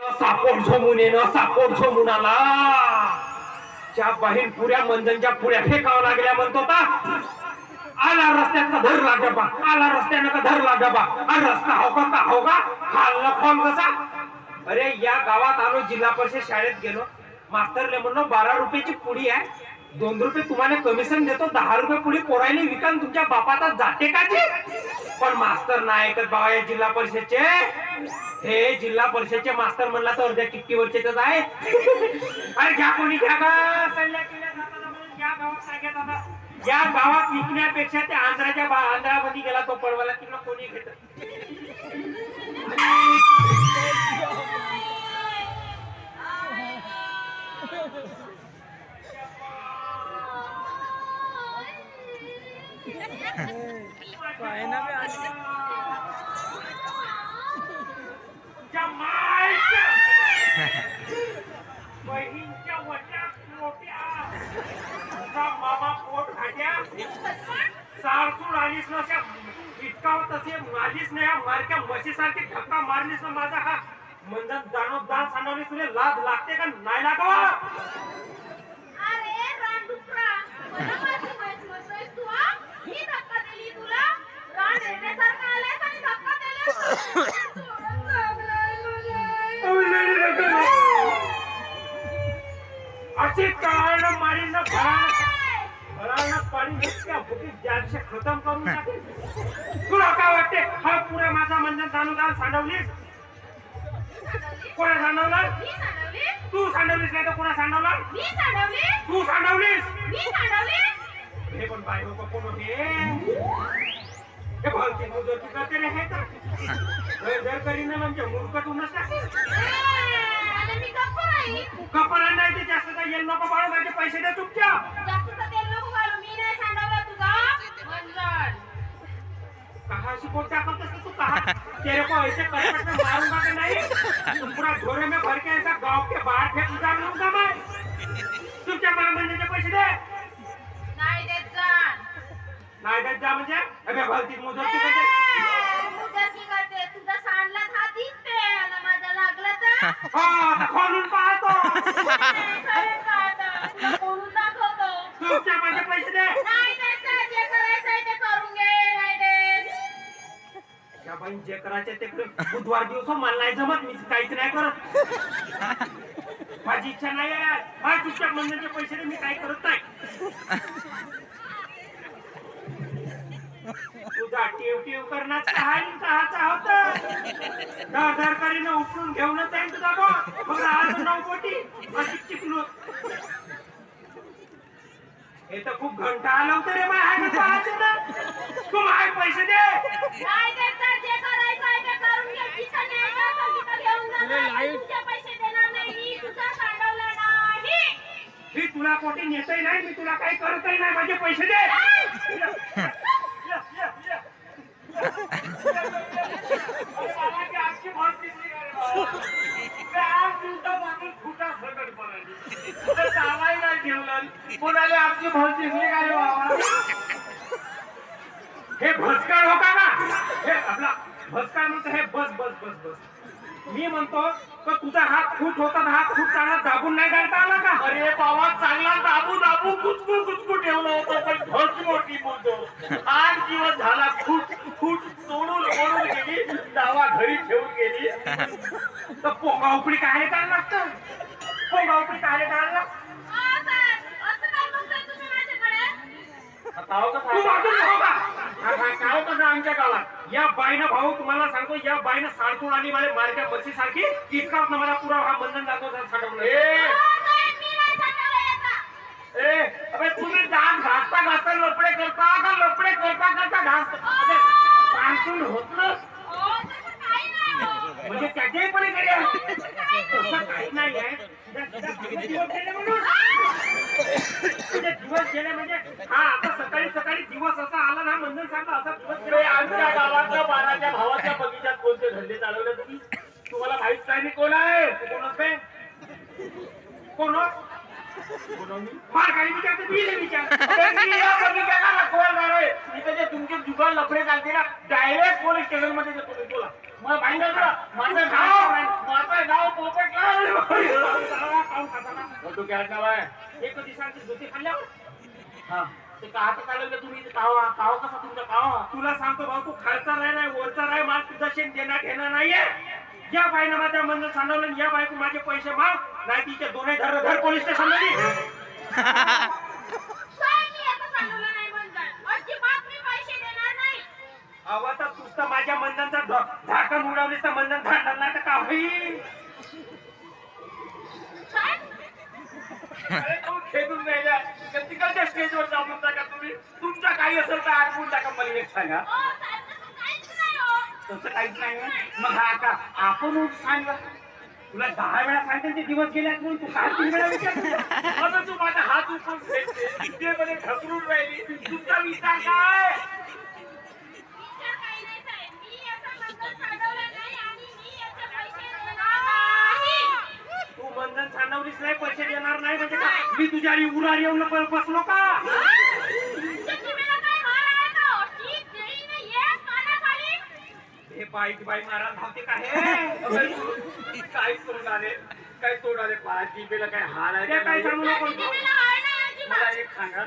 सापोट झोमून येणं सापोट झोमून आला. त्या बाहेर पुऱ्या मंदनच्या पुऱ्या फेकावं लागल्या म्हणतो का आला रस्त्यात का धर लाग बा आला रस्त्यानं का धर लाग बा. आणि रस्ता हो का का हो का? खाल्ला फॉर्म कसा? अरे या गावात आलो जिल्हा परिषद शाळेत गेलो. मास्तरले म्हणलो बारा रुपयाची पुडी आहे. दोन रुपये तुम्हाला कमिशन देतो दहा रुपये पुढे पोरायला विकान तुमच्या बापाचा जाते का ते? पण मास्तर नाही ऐकत बाबा या जिल्हा परिषदचे हे जिल्हा परिषदचे मास्तर म्हणला तर अर्ध्या किती वर्षाचेच आहे. अरे घ्या कोणी घ्या का सल्ल्या केल्या जातात म्हणून या गावात काय घेत आता या गावात विकण्यापेक्षा त्या आंध्राच्या आंध्रामध्ये गेला तो पळवाला तिकडं कोणी घेत बहिणीच्या मोठ्या. मामा पोट खाट्या सारसून आलीस ना अशा इतका तसे मारलीस ना या मारक्या म्हशीसारखी धक्का मारलीस ना माझा हा. म्हणजे दानो दान सांडवली तुला लाज लागते का? नाही लागावा अरे रानडुकरा मला माझी म्हैस म्हणतोयस तू हा? मी धक्का दिली तुला रान येण्यासारखं आलायस आणि अशी कारण मारी ना भरानं पाणी खतम करून तुला काय वाटते हा पुऱ्या माझा म्हणजे दानोदान सांडवलीस सांडवली? कोणा सांडवला? तू सांडवलीस नाही तर कोणा सांडवला? तू सांडवलीस? हे पण बाय लोक कोण होते हे भलती मुजोती करते रे हे तर जर जर करीन म्हणजे मूर्ख तू नसता ए, आणि मी गप्प राहीन. कपडा नाही ते जास्त काय येईल नको पाडू माझे पैसे दे चुपचाप जास्तीचं तेल नको घालू. मी नाही सांडवलं तुझा मंजन. कहा शिकोट टाकत असते तू कहा तेरे को ऐसे करकट में मारूंगा कि नहीं तुम पूरा झोरे में भर के ऐसा गांव के बाहर फेंक उतार लूंगा मैं चुपचाप मला महिन्याचे पैसे दे नाही देत जाण. नाही जा म्हणजे अबे भलती मुजोती करते मुदती करते. तुझा सांडलाच हा दिसते. आणि माझा लागला तर? हो खोलून पाहतो? तुला दाखवतो. माझे पैसे दे नाही द्यायचं. जे करायचंय ते करून घे. नाही देत. त्या बाई जे करायचे ते कर. बुधवार दिवस मला नाही जमत मी काहीच नाही करत माझी इच्छा नाही आहे हा चुपचाप मंदिरचे पैसे दे मी काही करत नाही करण्यात काही कहाचा होत दर दर करीनं उपडून घेऊनच जाईन तुझा बा मग आज नऊ कोटी अशी चिकलू हे तर खूप घंटा आलं होतं रे माझ्या पाहायचं ना तू माझे पैसे दे नाही द्यायचं. जे करायचंय ते करून घे. जिथं न्यायचं असेल तिथं घेऊन जा. नाही, तुझे पैसे देणार नाही. मी तुझा सांडवला नाही. मी तुला कोठे नेतही नाही मी तुला काही करतही नाही माझे पैसे दे कोणाला आमची भात दिसली का रे बाबा? हे भस्कार होता ना? हे आपला भस्कर म्हणतो हे बस बस बस बस. मी म्हणतो तर तुझा हात फूट होता हात फूट चांगला दाबून नाही काढता आला का? अरे बाबा चांगला दाबू दाबू कुचकू कुचकू ठेवलं होतं पण भस मोठी बोलतो आठ दिवस झाला खूप फूट तोडून ओढून गेली डावा घरी ठेवून गेली. तर पोंगा उपडी काय काढला लागतं. पोंगा उपडी काय काढला अहो, सर, असं काय बघताय तुम्ही माझ्याकडे? आता का? तू साहेब? वाजून राहू का काय कसं आमच्या गावात? या बाईनं भाऊ तुम्हाला सांगतो या बाईनं आली मला मारक्या बसी सारखी इतकाच ना मला पुरा हा बंधन जातो साठवलं ए! अबे तुम्ही दात घासता घासता लपडे करता का? लपडे करता करता घासता सांगून होत ना अहो, तसं काही नाही हो. म्हणजे त्याच्याही पलीकडे आहे. तसं काही नाही आहे तुझ्या- तुझ्या किती दिवस गेले दिवस गेले म्हणजे हा आता सकाळी सकाळी दिवस असा आला ना मंदन सांगा असा दिवस अबे, गेला आमच्या गावातल्या बाराच्या भावाच्या बगीच्यात कोणते धंदे चालवले तुम्ही तुम्हाला माहीत नाही मी कोण आहे तू कोण असते कोण हो? मार खाली विचार तर तुझे विचार मी या बगीच्याला रखवालदार आहे. इथे जे तुमचे जुगाड लफडे चालते ना डायरेक्ट पोलीस स्टेशनमध्ये देतो मी तुला मला भांडण करा. माझं नाव एक दिवसांची धोती खाल्ल्यावर? हा. ते का हात चालवलं तुम्ही? इथे काव काव कसा तुमचा काव? तुला सांगतो भाऊ तू खालचा राय नाही वरचा राय मला तुझा शेण देणार घेणार नाहीये. या बाईनं माझ्या मंदिर सांडवलं आणि या बाईक माझे पैसे माग. नाही तिचे दोन्ही धर धर पोलीस स्टेशनमध्ये एक सांगा. ओ साहेब, तसं काहीच नाही हो. तसं काहीच नाही. मग हा का आपण उठ सांगा. तुला दहा वेळा ते दिवस म्हणून तू काय तीन वेळा विचारतो आता तू माझा हात उचलून ते मध्ये राहिली. तुमचा विचार काय? बंधन सांडवलीस नाही पैसे देणार नाही. म्हणजे मी तुझ्या उरार येऊन बसलो का तुमच्या जिभेला काय हाड आहे का हो? ठीक देईन एक कानाखाली. हे बाईक बाई मारा धावते का हे काय तोंड आले काय तोंड आले पाय जिभेला काय हाड आहे ते काय सांगू? नको मला. एक सांगा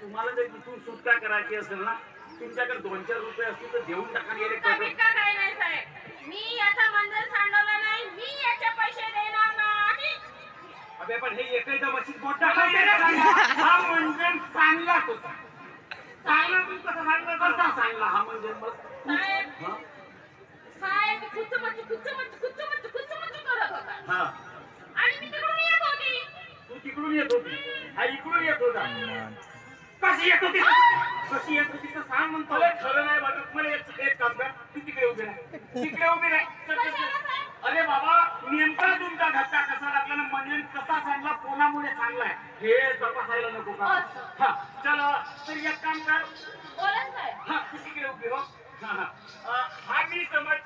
तुम्हाला जर इथून सुटका करायची असेल ना तुमच्याकडे दोन चार रुपये असतील तर देऊन टाका गेले नाही साहेब. मी याचं बंधन सांडवलं नाही. मी याचे पैसे देणार नाही. अबे पण हे एकही मशीन बोट टाकायचे. हा म्हणजे सांगला होता सांगला तू कसा सांगला कसा सांगला हा म्हणजे मग साहेब, हा? तू तिकडून येत होती. हा इकडून येत होता. कशी येत होती? कशी येत होती तर सांग म्हणतो. मला खरं नाही वाटत. मला एक एक काम कर तू तिकडे उभे राह. तिकडे उभे राह. चल, चल, कशाला चल. साहेब? अरे बाबा नेमका तुमचा धक्का कसा लागला ना म्हणजे कसा सांगला? कोणामुळे सांगलाय? हे तपासायला नको का. हा चला तर एक काम कर. हा तिकडे उभे हो हा हा. हा मी समज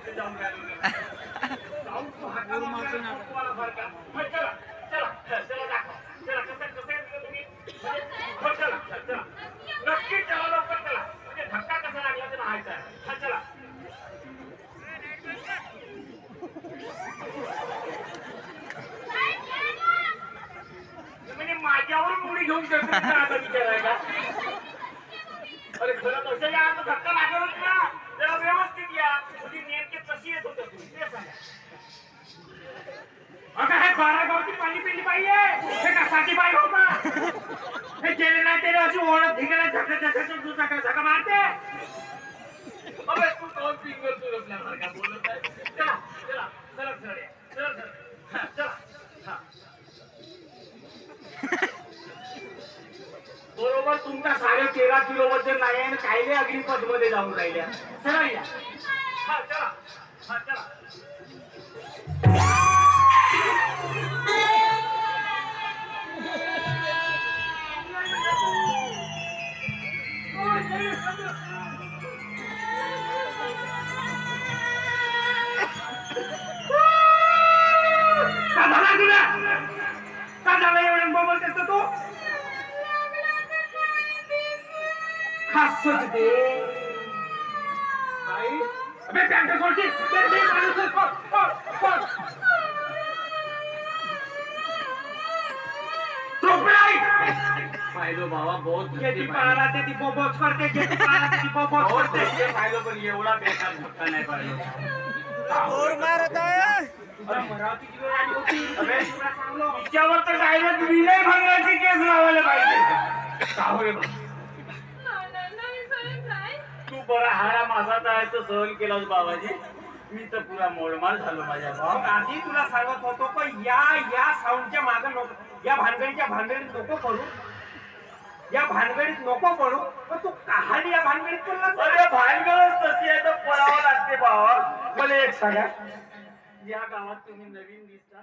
घेऊन विचाराय का? अरे खरं आता धक्का लागलच ना जरा व्यवस्थित या तुझी नेमके कशी येत होते तू ते सांगा अगं हे बारा गावची पाणी पिली बाई आहे. हे कसाची बाई हो का हे गेले नाही त्याला अशी ओळख धिंगला झका झका झका झका मारते. अबे तू दोन फिंगर तू बोलत आहे. चला चला चला चला चला चला. चला बरोबर तुमचा साडे तेरा किलो वजन नाही आणि कायले अग्निपथमध्ये जाऊन राहिल्या. चला या. आई अबे माणूस, बहुत ते ती बोबोच करते ते ती बोबोच करते. पण एवढा बेकार धक्का नाही पाहिलो. मारत आहे. तिच्यावर तर डायरेक्ट विनय भंगाची केस लावायला पाहिजे. बरा हाडा माझाचा आहे तर सहन केलास बाबाजी. मी तर पुरा मोडमार झालो माझ्या मग आधी तुला सांगत होतो पण या या साऊंडच्या मागे नको या भानगडीच्या भानगडीत नको पडू. या भानगडीत नको पडू पण तू कहाणी या भानगडीत पडला अरे भानगडच तशी आहे तर पडावं लागते भावा. मला एक सांगा. या गावात तुम्ही नवीन दिसता.